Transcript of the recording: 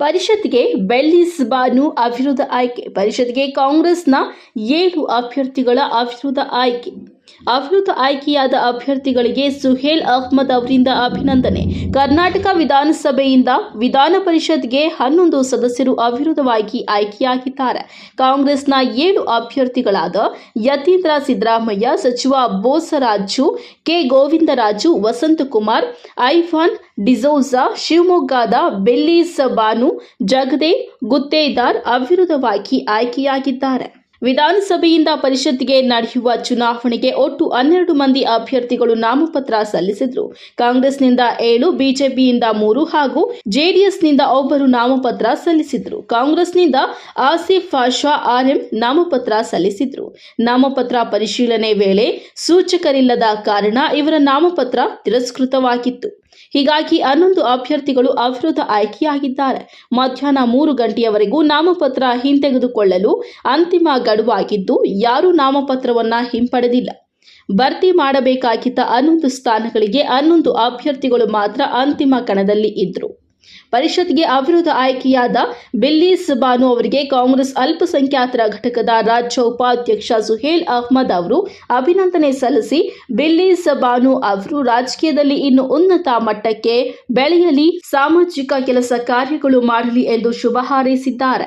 ಪರಿಷತ್ಗೆ ಬೆಳ್ಳಿ ಬಾನು ಅವಿರೋಧ ಆಯ್ಕೆ. ಪರಿಷತ್ಗೆ ಕಾಂಗ್ರೆಸ್ನ ಏಳು ಅಭ್ಯರ್ಥಿಗಳ ಅವಿರೋಧ ಆಯ್ಕೆ. ಅವಿರೋಧ ಆಯ್ಕೆಯಾದ ಅಭ್ಯರ್ಥಿಗಳಿಗೆ ಸುಹೇಲ್ ಅಹ್ಮದ್ ಅವರಿಂದ ಅಭಿನಂದನೆ. ಕರ್ನಾಟಕ ವಿಧಾನಸಭೆಯಿಂದ ವಿಧಾನ ಪರಿಷತ್ಗೆ ಹನ್ನೊಂದು ಸದಸ್ಯರು ಅವಿರೋಧವಾಗಿ ಆಯ್ಕೆಯಾಗಿದ್ದಾರೆ. ಕಾಂಗ್ರೆಸ್ನ ಏಳು ಅಭ್ಯರ್ಥಿಗಳಾದ ಯತೀಂದ್ರ ಸಿದ್ದರಾಮಯ್ಯ, ಸಚಿವ ಬೋಸರಾಜು, ಕೆ ಗೋವಿಂದರಾಜು ವಸಂತಕುಮಾರ್ ಐಫಾನ್ ಡಿಸೋಜಾ, ಶಿವಮೊಗ್ಗದ ಬೆಲ್ಲಿಸ ಬಾನು ಜಗದೇವ್ ಗುತ್ತೇದಾರ್ ಅವಿರೋಧವಾಗಿ ಆಯ್ಕೆಯಾಗಿದ್ದಾರೆ. ವಿಧಾನಸಭೆಯಿಂದ ಪರಿಷತ್ಗೆ ನಡೆಯುವ ಚುನಾವಣೆಗೆ ಒಟ್ಟು ಹನ್ನೆರಡು ಮಂದಿ ಅಭ್ಯರ್ಥಿಗಳು ನಾಮಪತ್ರ ಸಲ್ಲಿಸಿದ್ರು. ಕಾಂಗ್ರೆಸ್ನಿಂದ ಏಳು, ಬಿಜೆಪಿಯಿಂದ ಮೂರು ಹಾಗೂ ಜೆಡಿಎಸ್ನಿಂದ ಒಬ್ಬರು ನಾಮಪತ್ರ ಸಲ್ಲಿಸಿದ್ರು. ಕಾಂಗ್ರೆಸ್ನಿಂದ ಆಸಿಫ್ ಪಾಷಾ ಆರ್ಎಂ ನಾಮಪತ್ರ ಸಲ್ಲಿಸಿದ್ರು. ನಾಮಪತ್ರ ಪರಿಶೀಲನೆ ವೇಳೆ ಸೂಚಕರಿಲ್ಲದ ಕಾರಣ ಇವರ ನಾಮಪತ್ರ ತಿರಸ್ಕೃತವಾಗಿತ್ತು. ಹೀಗಾಗಿ ಹನ್ನೊಂದು ಅಭ್ಯರ್ಥಿಗಳು ಅವಿರೋಧ ಆಯ್ಕೆಯಾಗಿದ್ದಾರೆ. ಮಧ್ಯಾಹ್ನ ಮೂರು ಗಂಟೆಯವರೆಗೂ ನಾಮಪತ್ರ ಹಿಂತೆಗೆದುಕೊಳ್ಳಲು ಅಂತಿಮ ಗಡುವಾಗಿದ್ದು, ಯಾರೂ ನಾಮಪತ್ರವನ್ನ ಹಿಂಪಡೆದಿಲ್ಲ. ಭರ್ತಿ ಮಾಡಬೇಕಾಗಿದ್ದ ಹನ್ನೊಂದು ಸ್ಥಾನಗಳಿಗೆ ಹನ್ನೊಂದು ಅಭ್ಯರ್ಥಿಗಳು ಮಾತ್ರ ಅಂತಿಮ ಕಣದಲ್ಲಿ ಇದ್ರು. ಪರಿಷತ್ಗೆ ಅವಿರೋಧ ಆಯ್ಕೆಯಾದ ಬಿಲ್ಲಿ ಬಾನು ಅವರಿಗೆ ಕಾಂಗ್ರೆಸ್ ಅಲ್ಪಸಂಖ್ಯಾತರ ಘಟಕದ ರಾಜ್ಯ ಉಪಾಧ್ಯಕ್ಷ ಸುಹೇಲ್ ಅಹ್ಮದ್ ಅವರು ಅಭಿನಂದನೆ ಸಲ್ಲಿಸಿ ಬಿಲ್ಲಿ ಸಬಾನು ಅವರು ರಾಜಕೀಯದಲ್ಲಿ ಇನ್ನು ಉನ್ನತ ಮಟ್ಟಕ್ಕೆ ಬೆಳೆಯಲಿ, ಸಾಮಾಜಿಕ ಕೆಲಸ ಕಾರ್ಯಗಳು ಮಾಡಲಿ ಎಂದು ಶುಭ ಹಾರೈಸಿದ್ದಾರೆ.